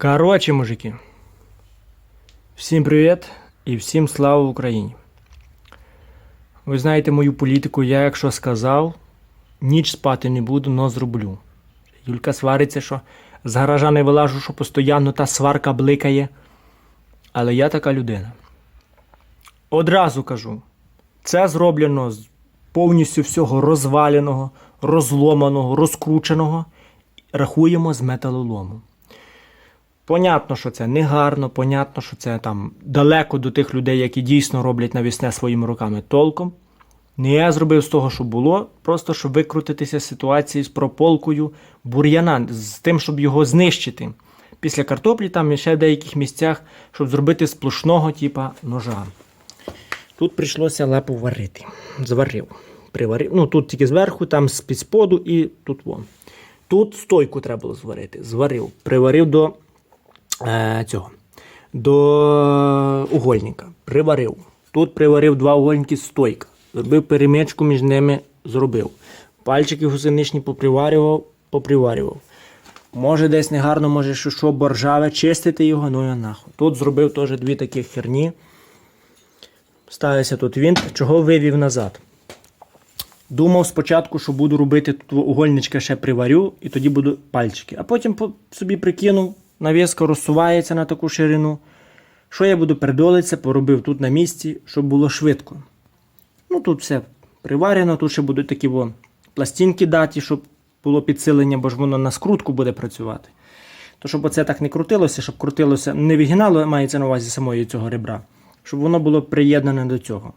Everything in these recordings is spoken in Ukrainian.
Короче, мужики. Всім привіт і всім слава Україні. Ви знаєте мою політику, я якщо сказав, ніч спати не буду, но зроблю. Юлька свариться, що з гаража не вилажу, що постійно та сварка бликає. Але я така людина. Одразу кажу, це зроблено з повністю всього розваленого, розломаного, розкрученого. Рахуємо з металолому. Понятно, що це не гарно, понятно, що це там далеко до тих людей, які дійсно роблять навісне своїми руками толком. Не я зробив з того, що було, просто щоб викрутитися з ситуації з прополкою бур'яна, з тим, щоб його знищити. Після картоплі там і ще в деяких місцях, щоб зробити сплошного типа ножа. Тут прийшлося лапу варити. Зварив. Приварив. Ну тут тільки зверху, там з під споду і тут вон. Тут стойку треба було зварити. Зварив. Приварив до е, цього. До угольника. Приварив. Тут приварив два угольники стойка. Зробив перемичку між ними, зробив. Пальчики гусеничні поприварював, поприварював. Може десь негарно, може що, що боржаве, чистити його, ну я нахуй. Тут зробив теж дві такі херні. Ставився тут винт, чого вивів назад. Думав спочатку, що буду робити тут угольничка ще приварю, і тоді буду пальчики. А потім собі прикинув, навіска розсувається на таку ширину. Що я буду передолитися, поробив тут на місці, щоб було швидко. Ну тут все приварено, тут ще будуть такі во, пластинки дати, щоб було підсилення, бо ж воно на скрутку буде працювати. То щоб оце так не крутилося, щоб крутилося, не вигинало, мається на увазі самої цього ребра, щоб воно було приєднане до цього.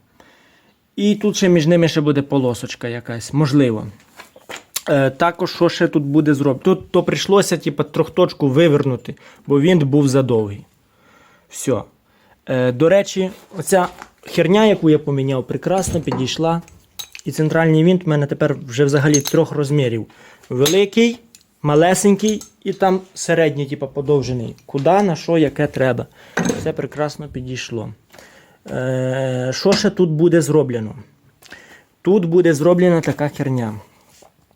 І тут ще між ними ще буде полосочка якась, можливо. Е, також що ще тут буде зроблено? Тут то прийшлося типу, трьохточку вивернути, бо він був задовгий. Все. До речі, оця херня, яку я поміняв, прекрасно підійшла. І центральний винт в мене тепер вже взагалі трьох розмірів. Великий, малесенький і там середній, типу, подовжений. Куди, на що, яке треба. Все прекрасно підійшло. Е, що ще тут буде зроблено? Тут буде зроблена така херня.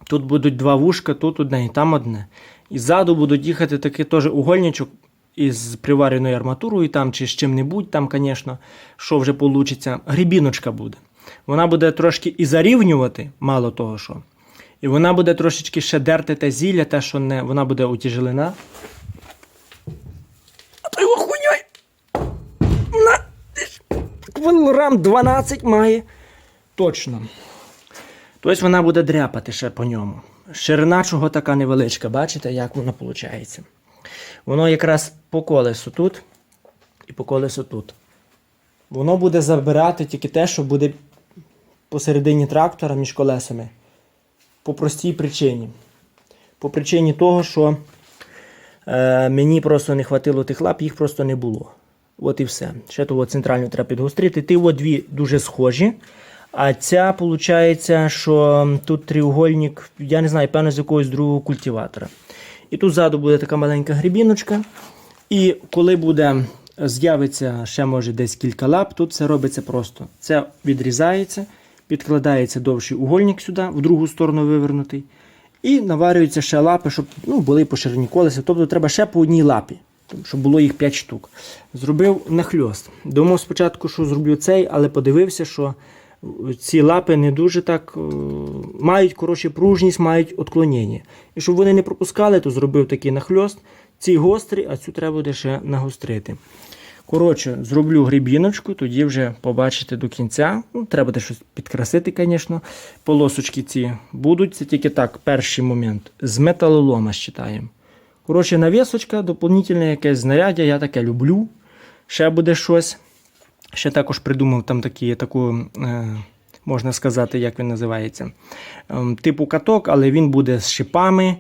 Тут будуть два вушка, тут одне і там одне. І ззаду будуть їхати такий теж угольничок із привареною арматурою, там чи з чим-небудь, там, звісно, що вже вийде. Грібіночка буде. Вона буде трошки і зарівнювати, мало того що. І вона буде трошечки ще дерти те зілля, те, що не, вона буде утяжелена. А то його хуйньой! На! Кілограм 12 має. Точно. Тобто вона буде дряпати ще по ньому. Ширина чого така невеличка, бачите, як воно виходить? Воно якраз по колесу тут і по колесу тут. Воно буде забирати тільки те, що буде посередині трактора між колесами. По простій причині. По причині того, що е, мені просто не хватило тих лап, їх просто не було. От і все. Ще того центрально треба підгострити. Ті от дві дуже схожі. А ця, виходить, що тут треугольник, я не знаю, певно, з якогось другого культиватора. І тут ззаду буде така маленька грібіночка. І коли буде з'явиться ще може десь кілька лап, тут все робиться просто. Це відрізається, підкладається довший угольник сюди, в другу сторону вивернутий. І наварюються ще лапи, щоб ну, були по ширині колеса. Тобто треба ще по одній лапі, щоб було їх 5 штук. Зробив нахльост. Думав спочатку, що зроблю цей, але подивився, що ці лапи не дуже так е, мають коротше, пружність, мають отклонення. І щоб вони не пропускали, то зробив такий нахльост. Ці гострі, а цю треба буде ще нагострити. Коротше, зроблю грібіночку, тоді вже побачите до кінця. Ну, треба буде щось підкрасити, звісно. Полосочки ці будуть. Це тільки так, перший момент. З металолома считаємо. Коротше, навісочка, доповнительне якесь знаряддя, я таке люблю. Ще буде щось. Ще також придумав там такі, таку, е, можна сказати, як він називається, ем, типу каток, але він буде з шипами,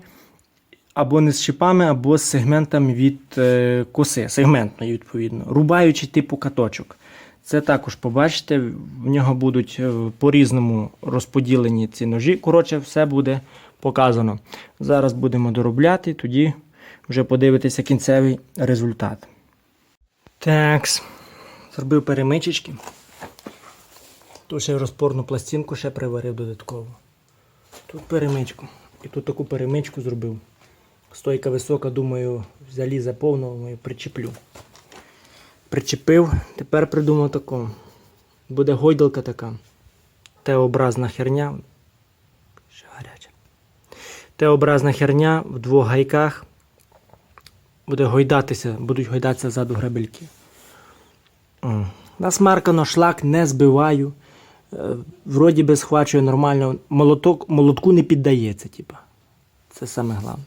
або не з шипами, або з сегментами від е, коси, сегментної, відповідно, рубаючи типу каточок. Це також побачите, в нього будуть е, по-різному розподілені ці ножі. Коротше, все буде показано. Зараз будемо доробляти, тоді вже подивитися кінцевий результат. Такс. Зробив перемичечки. Тут ще розпорну пластинку ще приварив додатково. Тут перемичку. І тут таку перемичку зробив. Стойка висока, думаю, залізе повно, думаю, причеплю. Причепив, тепер придумав таку. Буде гойдалка така. Т-образна херня. Ще гаряча. Т-образна херня в двох гайках. Буде гойдатися, будуть гойдатися ззаду грабельки. М. Насмаркано шлак не збиваю. Е, Вроді би схвачує нормально. Молоток, молотку не піддається, типа. Це саме головне.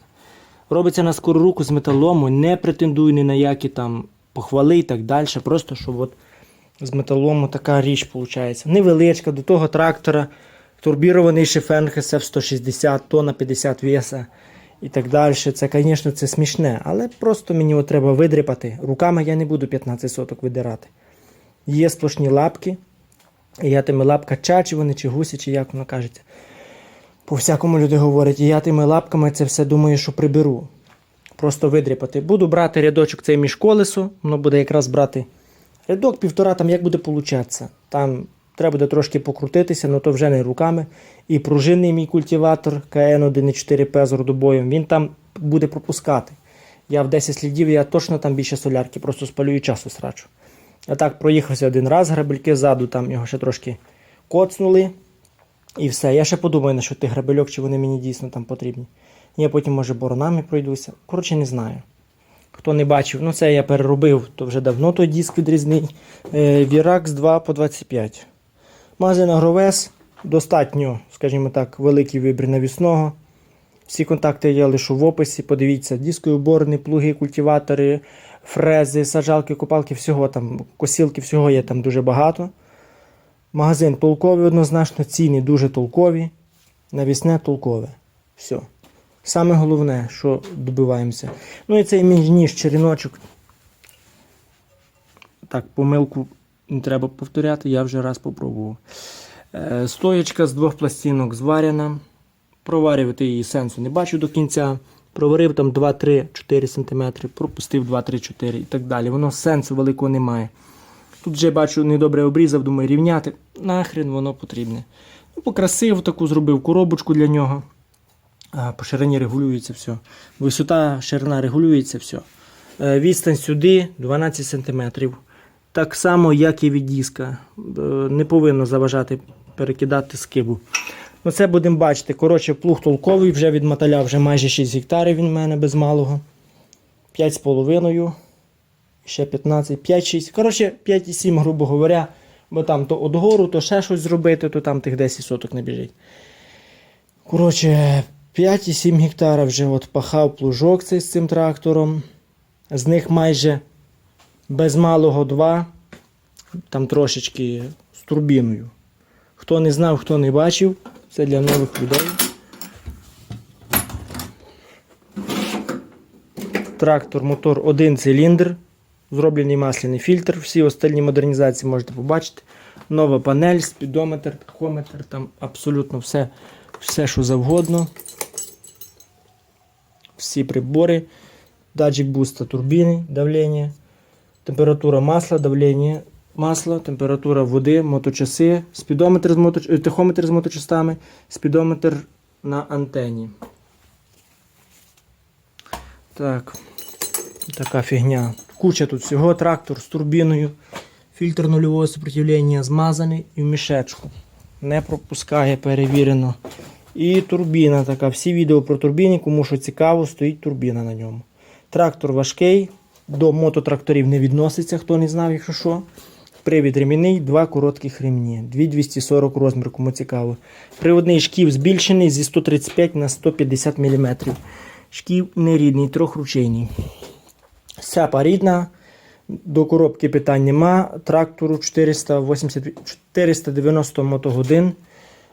Робиться на скору руку з металому, не претендую ні на які там похвали і так далі. Просто щоб от з металому така річ виходить. Невеличка, до того трактора, турбірований шифенг SF 160, тонна 50 веса і так далі. Це, звісно, це смішне, але просто мені треба видрипати. Руками я не буду 15 соток видирати. Є сплошні лапки. І я тими лапка чачі вони, чи гусі, чи як воно кажеться. По всякому люди говорять, і я тими лапками це все думаю, що приберу. Просто видріпати. Буду брати рядочок цей між колесо, воно буде якраз брати рядок, півтора, там як буде получатися. Там треба буде трошки покрутитися, але то вже не руками. І пружинний мій культиватор КН 1.4P з родобоєм, він там буде пропускати. Я в 10 слідів, я точно там більше солярки, просто спалю і часу срачу. А так проїхався один раз, грабельки ззаду, там його ще трошки коцнули. І все. Я ще подумаю, на що тих грабельок, чи вони мені дійсно там потрібні. Я потім, може, боронами пройдуся. Коротше, не знаю. Хто не бачив, ну це я переробив, то вже давно той диск відрізний. Е, Virax 2 по 25. Магазин Агровес. Достатньо, скажімо так, великий вибір навісного. Всі контакти я лишу в описі. Подивіться, дискові борни, плуги, культиватори, фрези, саджалки, копалки, всього там, косілки, всього є там дуже багато. Магазин толковий однозначно, ціни дуже толкові. Навісне толкове. Все. Саме головне, що добиваємося. Ну і цей мій ніж черіночок. Так, помилку не треба повторяти, я вже раз попробував. Е, Стоячка з двох пластинок зварена. Проварювати її сенсу не бачу до кінця. Проварив там 2-3-4 см, пропустив 2-3-4 і так далі. Воно сенсу великого немає. Тут вже бачу, недобре обрізав, думаю, рівняти. Нахрен воно потрібне. Ну, покрасив таку, зробив коробочку для нього. По ширині регулюється все. Висота, ширина регулюється все. Е, Відстань сюди 12 см. Так само, як і від диска. Е, Не повинно заважати перекидати скибу. Ну, це будемо бачити. Коротше, плуг толковий, вже від моталя вже майже 6 гектарів він в мене без малого. 5,5. Ще 15, 5-6. Коротше, 5,7, грубо говоря. Бо там то от гору, то ще щось зробити, то там тих 10 соток не біжить. Коротше, 5,7 гектара вже от пахав плужок цей з цим трактором. З них майже без малого 2. Там трошечки з турбіною. Хто не знав, хто не бачив, це для нових людей. Трактор, мотор, один циліндр. Зроблений масляний фільтр. Всі остальні модернізації можете побачити. Нова панель, спідометр, тахометр, там абсолютно все, все що завгодно. Всі прибори. Датчик буста турбіни, давлення, температура масла, давлення масла, температура води, моточаси, спідометр з мото... е, тахометр з моточастами, спідометр на антені. Так, така фігня. Куча тут всього, трактор з турбіною, фільтр нульового сопротивлення змазаний і в мішечку. Не пропускає, перевірено. І турбіна така. Всі відео про турбіні, кому що цікаво, стоїть турбіна на ньому. Трактор важкий, до мототракторів не відноситься, хто не знав, якщо що. Привід ремінний, два коротких ремні. 2240 розмір, кому цікаво. Приводний шків збільшений зі 135 на 150 мм. Шків нерідний, трьохручейний. Сяпа рідна. До коробки питань нема. Трактору 480, 490 мотогодин.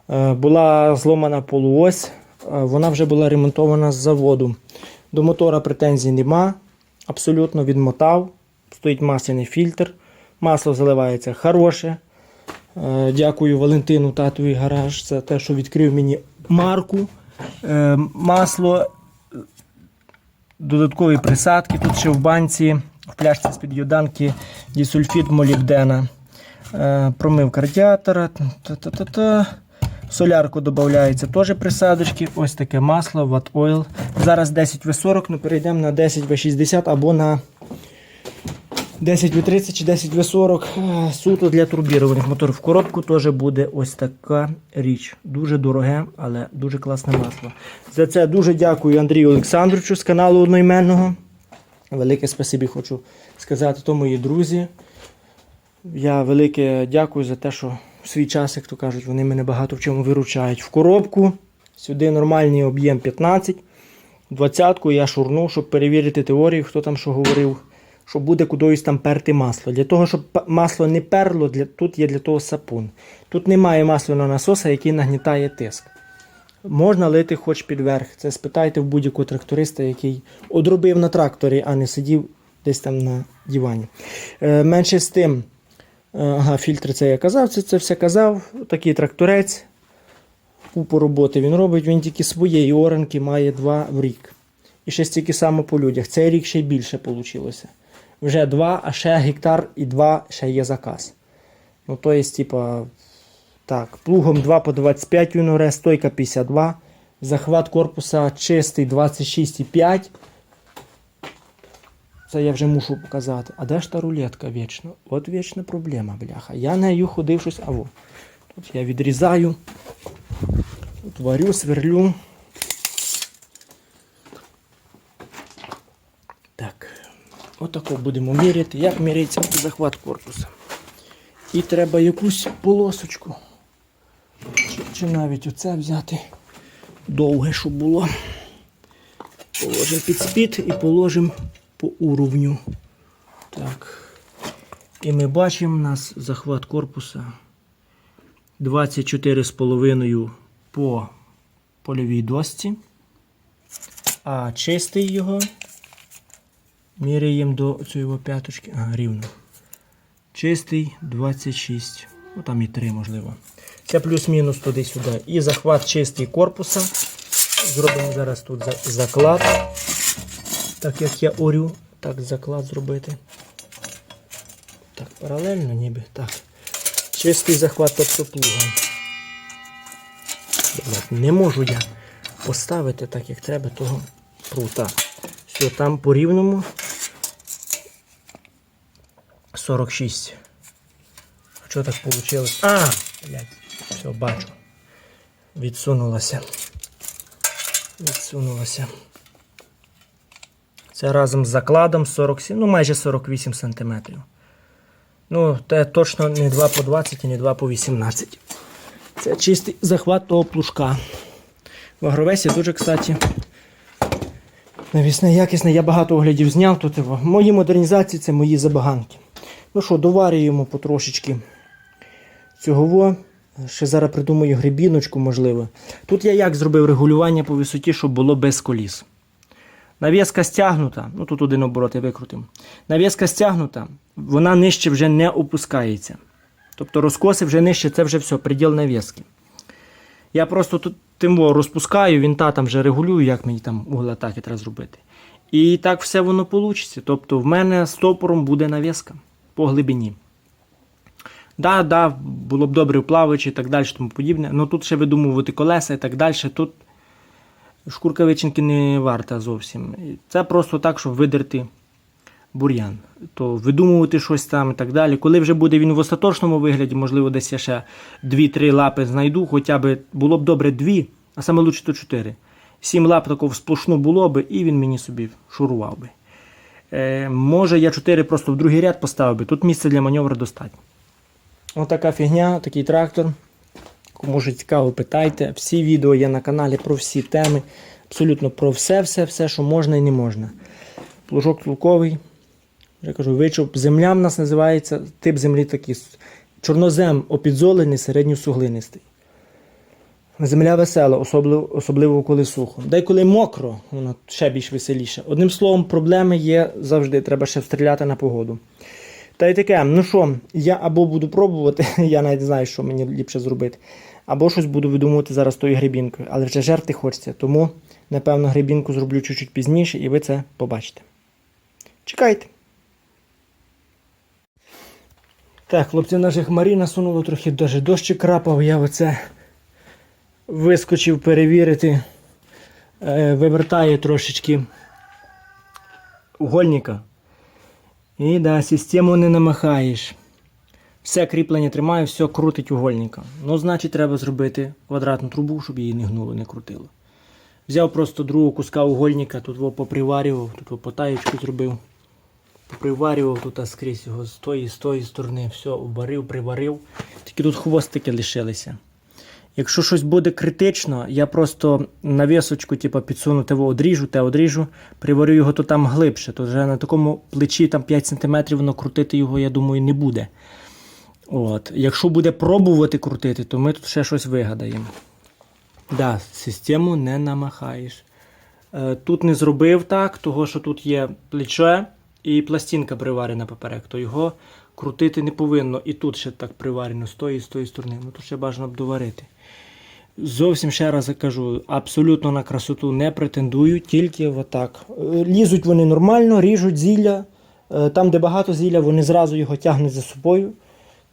Е, Була зломана полуось. Е, Вона вже була ремонтована з заводу. До мотора претензій нема. Абсолютно відмотав. Стоїть масляний фільтр. Масло заливається хороше. Е, Дякую Валентину татові гараж за те, що відкрив мені марку. Е, Масло додаткові присадки. Тут ще в банці, в пляшці з-під йоданки дісульфід молібдена. Е, Промивка радіатора. Та-та-та-та. В солярку додається теж присадочки. Ось таке масло, Watt Oil. Зараз 10В40, ну перейдемо на 10В60 або на 10В30 чи 10В40 е, суто для турбірованих моторів. В коробку теж буде ось така річ. Дуже дороге, але дуже класне масло. За це дуже дякую Андрію Олександровичу з каналу одноіменного. Велике спасибі хочу сказати то мої друзі. Я велике дякую за те, що в свій час, як то кажуть, вони мене багато в чому виручають. В коробку сюди нормальний об'єм 15. Двадцятку я шурнув, щоб перевірити теорію, хто там що говорив, що буде кудись там перти масло. Для того, щоб масло не перло, для, тут є для того сапун. Тут немає масляного насоса, який нагнітає тиск. Можна лити хоч підверх. Це спитайте в будь-якого тракториста, який одробив на тракторі, а не сидів десь там на дивані. Е, менше з тим, е, ага, фільтри це я казав, це, це все казав. Такий тракторець. Купу роботи він робить, він тільки своєї оранки має два в рік. І ще стільки само по людях. Цей рік ще й більше вийшло. Вже два, а ще гектар і два ще є заказ. Ну, то є, типа, так, плугом 2 по 25 він оре, стойка 52, захват корпуса чистий 26,5. Це я вже мушу показати. А де ж та рулетка вічно? От вічна проблема, бляха. Я нею ходив щось. А во. Тут я відрізаю. Тут варю, сверлю. Так. Отако будемо міряти. Як міряється захват корпуса. І треба якусь полосочку. Чи, чи навіть оце взяти довге, щоб було. Положимо під спід і положимо по уровню. Так. І ми бачимо у нас захват корпуса 24,5 по польовій досці. А чистий його міряємо до цієї п'яточки. Ага, рівно. Чистий 26. Ну там і 3 можливо. Це плюс-мінус туди-сюди. І захват чистий корпуса. Зробимо зараз тут заклад. Так як я орю, так заклад зробити. Так, паралельно ніби. Так. Чистий захват тобто. Блядь, Не можу я поставити так, як треба того прута. Все, там по рівному 46. Що так вийшло? А! Блядь, все, бачу. Відсунулося. Відсунулося. Це разом з закладом 47, ну майже 48 см. Ну, це точно не 2 по 20 і не 2 по 18. Це чистий захват того плужка. В агровесі дуже, кстати, навісне якісне. Я багато оглядів зняв тут. Мої модернізації це мої забаганки. Ну що, доварюємо потрошечки цього. Ще зараз придумаю грибіночку, можливо. Тут я як зробив регулювання по висоті, щоб було без коліс. Нав'язка стягнута, ну тут один оборот я викрутив. Нав'язка стягнута, вона нижче вже не опускається. Тобто розкоси вже нижче, це вже все, приділ нав'язки. Я просто тут тим во розпускаю, він та там вже регулюю, як мені там углатаки треба зробити. І так все воно вийде. Тобто в мене стопором буде нав'язка по глибині. Да, да, було б добре вплаваючи і так далі, тому подібне. Ну тут ще видумувати колеса і так далі. Тут шкурка вичинки не варта зовсім. Це просто так, щоб видерти бур'ян. То видумувати щось там і так далі. Коли вже буде він в остаточному вигляді, можливо, десь я ще 2-3 лапи знайду, хоча б було б добре 2, а саме лучше то 4. 7 лап такого сплошну було би, і він мені собі шурував би. Е, може, я 4 просто в другий ряд поставив би. Тут місця для маневру достатньо. Отака фігня, такий трактор. Кому ж цікаво, питайте. Всі відео є на каналі про всі теми. Абсолютно про все, все, все, що можна і не можна. Плужок толковий. Я кажу, вичоп. Земля в нас називається тип землі такий. Чорнозем опідзолений, середньосуглинистий. Земля весела, особливо, особливо коли сухо. Деколи мокро, воно ще більш веселіше. Одним словом, проблеми є завжди, треба ще стріляти на погоду. Та й таке, ну що, я або буду пробувати, я навіть знаю, що мені ліпше зробити, або щось буду видумувати зараз тою грибінкою, але вже жерти хочеться, тому, напевно, грибінку зроблю чуть-чуть пізніше, і ви це побачите. Чекайте. Так, хлопці, наших Марі насунуло трохи даже дощик крапав, я оце вискочив перевірити, е, вивертає трошечки угольника. І да, систему не намахаєш. Все кріплення тримає, все крутить угольника. Ну, значить, треба зробити квадратну трубу, щоб її не гнуло, не крутило. Взяв просто другого куска угольника, тут його поприварював, тут його потаєчку зробив. Поприварював тут скрізь його з тої, з тої сторони, все, обварив, приварив. Тільки тут хвостики лишилися. Якщо щось буде критично, я просто навісочку типу, підсуну того одріжу, те одріжу, приварю його то там глибше. То вже на такому плечі там 5 см воно крутити його, я думаю, не буде. От. Якщо буде пробувати крутити, то ми тут ще щось вигадаємо. Да, систему не намахаєш. Е, Тут не зробив так, того що тут є плече і пластинка приварена поперек, то його крутити не повинно. І тут ще так приварено з тої і з тої сторони. Ну тут ще бажано б доварити. Зовсім ще раз кажу, абсолютно на красоту не претендую, тільки отак. Лізуть вони нормально, ріжуть зілля. Е, Там, де багато зілля, вони зразу його тягнуть за собою.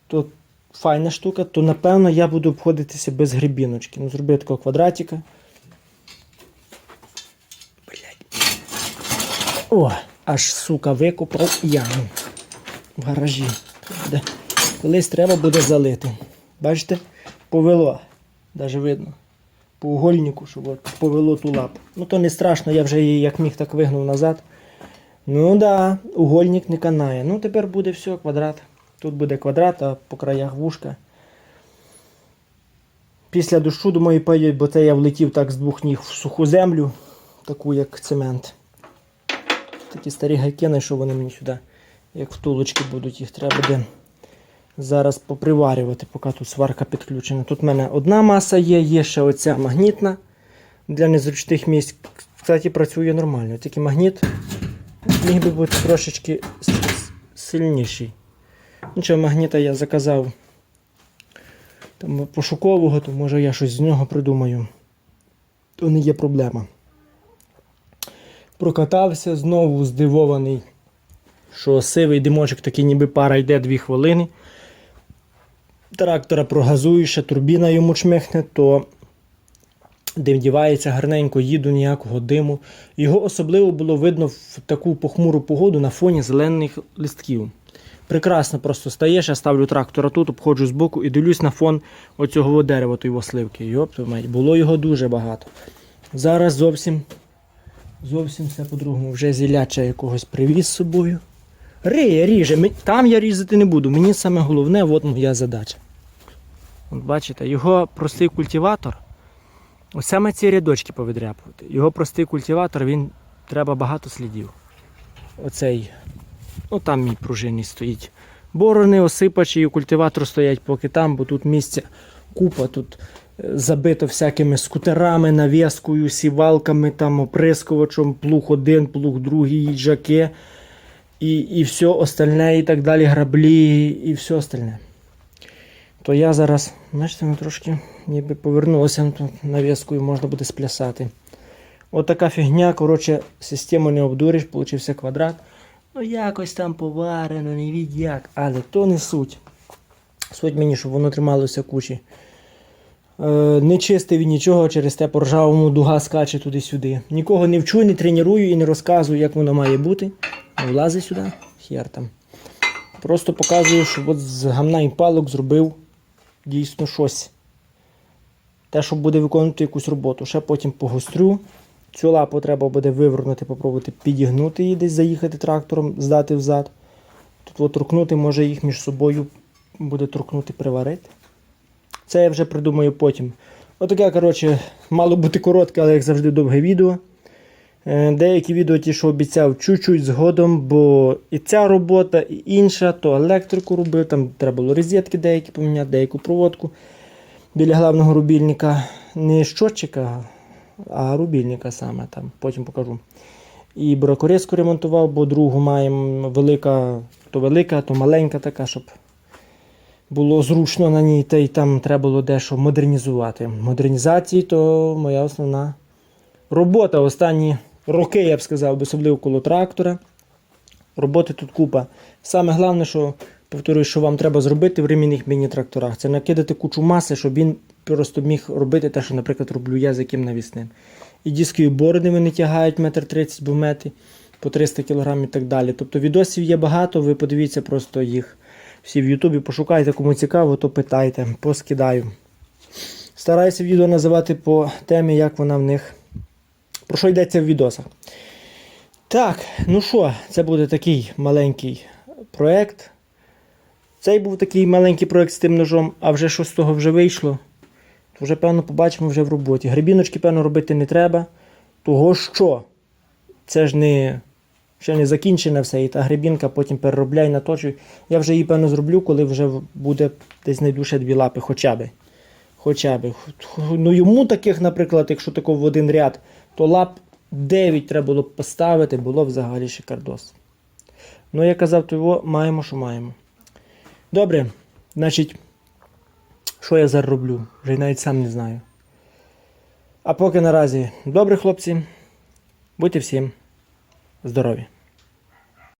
То файна штука, то напевно я буду обходитися без грибіночки. Ну, зроблю такого квадратика. Блять. О, аж сука викопав яму в гаражі. Колись треба буде залити. Бачите? Повело. Даже видно. По угольнику, щоб от повело ту лапу. Ну то не страшно, я вже її як міг так вигнув назад. Ну да, угольник не канає. Ну тепер буде все, квадрат. Тут буде квадрат, а по краях вушка. Після дощу, думаю, пойдуть, бо це я влетів так з двох ніг в суху землю, таку як цемент. Такі старі гайки знайшов вони мені сюди, як втулочки будуть, їх треба буде зараз поприварювати, поки тут сварка підключена. Тут в мене одна маса є, є ще оця магнітна для незручних місць. Кстати, працює нормально. Тільки магніт міг би бути трошечки сильніший. Нічого, магніта я заказав там, пошукового, то може я щось з нього придумаю. То не є проблема. Прокатався, знову здивований, що сивий димочок такий ніби пара йде 2 хвилини. Трактора прогазуєш, ще турбіна йому чмихне, то дим дівається, гарненько їду, ніякого диму. Його особливо було видно в таку похмуру погоду на фоні зелених листків. Прекрасно просто стаєш, я ставлю трактора тут, обходжу збоку і дивлюсь на фон оцього дерева, тої сливки. Йоп, було його дуже багато. Зараз зовсім зовсім все по-другому. Вже зіляча якогось привіз з собою. Риє, ріже. Там я різати не буду. Мені саме головне, от моя задача. От бачите, його простий культиватор. Ось саме ці рядочки повідряпувати. Його простий культиватор, він треба багато слідів. Оцей, ну там мій пружинний стоїть. Борони, осипачі і культиватор стоять поки там, бо тут місця купа, тут е, забито всякими скутерами, навіскою, сівалками, там оприскувачем, плуг один, плуг другий, їжаки і, і все остальне, і так далі, граблі, і все остальне. То я зараз, бачите, ну, трошки ніби повернулося, ну, тут навіскою можна буде сплясати. Отака фігня, коротше, систему не обдуриш, получився квадрат. Ну якось там поварено, не від як, але то не суть. Суть мені, щоб воно трималося кучі. Е, не чистив і нічого, через те по ржавому дуга скаче туди-сюди. Нікого не вчу, не треную і не розказую, як воно має бути. Влази сюди, хер там. Просто показую, що от з гамна і палок зробив дійсно щось. Те, що буде виконувати якусь роботу. Ще потім погострю. Цю лапу треба буде вивернути, попробувати підігнути її десь заїхати трактором, здати взад. Тут от торкнути, може їх між собою буде торкнути, приварити. Це я вже придумаю потім. Отаке, коротше, мало бути коротке, але як завжди довге відео. Е, Деякі відео ті, що обіцяв, чуть-чуть згодом, бо і ця робота, і інша, то електрику робив, там треба було розетки деякі поміняти, деяку проводку біля главного рубільника. Не щотчика, а рубільника саме там, потім покажу. І бракорезку ремонтував, бо другу маємо велика, то велика, то маленька така, щоб було зручно на ній, та й там треба було дещо модернізувати. Модернізації то моя основна робота останні роки, я б сказав, особливо коло трактора. Роботи тут купа. Саме головне, що повторюю, що вам треба зробити в ремінних міні-тракторах. Це накидати кучу маси, щоб він просто міг робити те, що, наприклад, роблю я з яким навісним. І дискові борони вони тягають метр тридцять бо мети по 300 кг і так далі. Тобто відосів є багато, ви подивіться просто їх всі в Ютубі, пошукайте, кому цікаво, то питайте, поскидаю. Стараюся відео називати по темі, як вона в них. Про що йдеться в відосах. Так, ну що, це буде такий маленький проект. Цей був такий маленький проект з тим ножом, а вже що з того вже вийшло, то вже, певно, побачимо вже в роботі. Грибіночки, певно, робити не треба. Того що? Це ж не ще не закінчене все, і та грибінка потім переробляй, наточуй. Я вже її, певно, зроблю, коли вже буде десь знайду ще дві лапи, хоча би. Хоча би. Ну йому таких, наприклад, якщо такого в один ряд, то лап 9 треба було б поставити, було взагалі шикардос. Ну, я казав, то маємо, що маємо. Добре, значить, що я зараз роблю? Вже навіть сам не знаю. А поки наразі добре, хлопці, будьте всім здорові!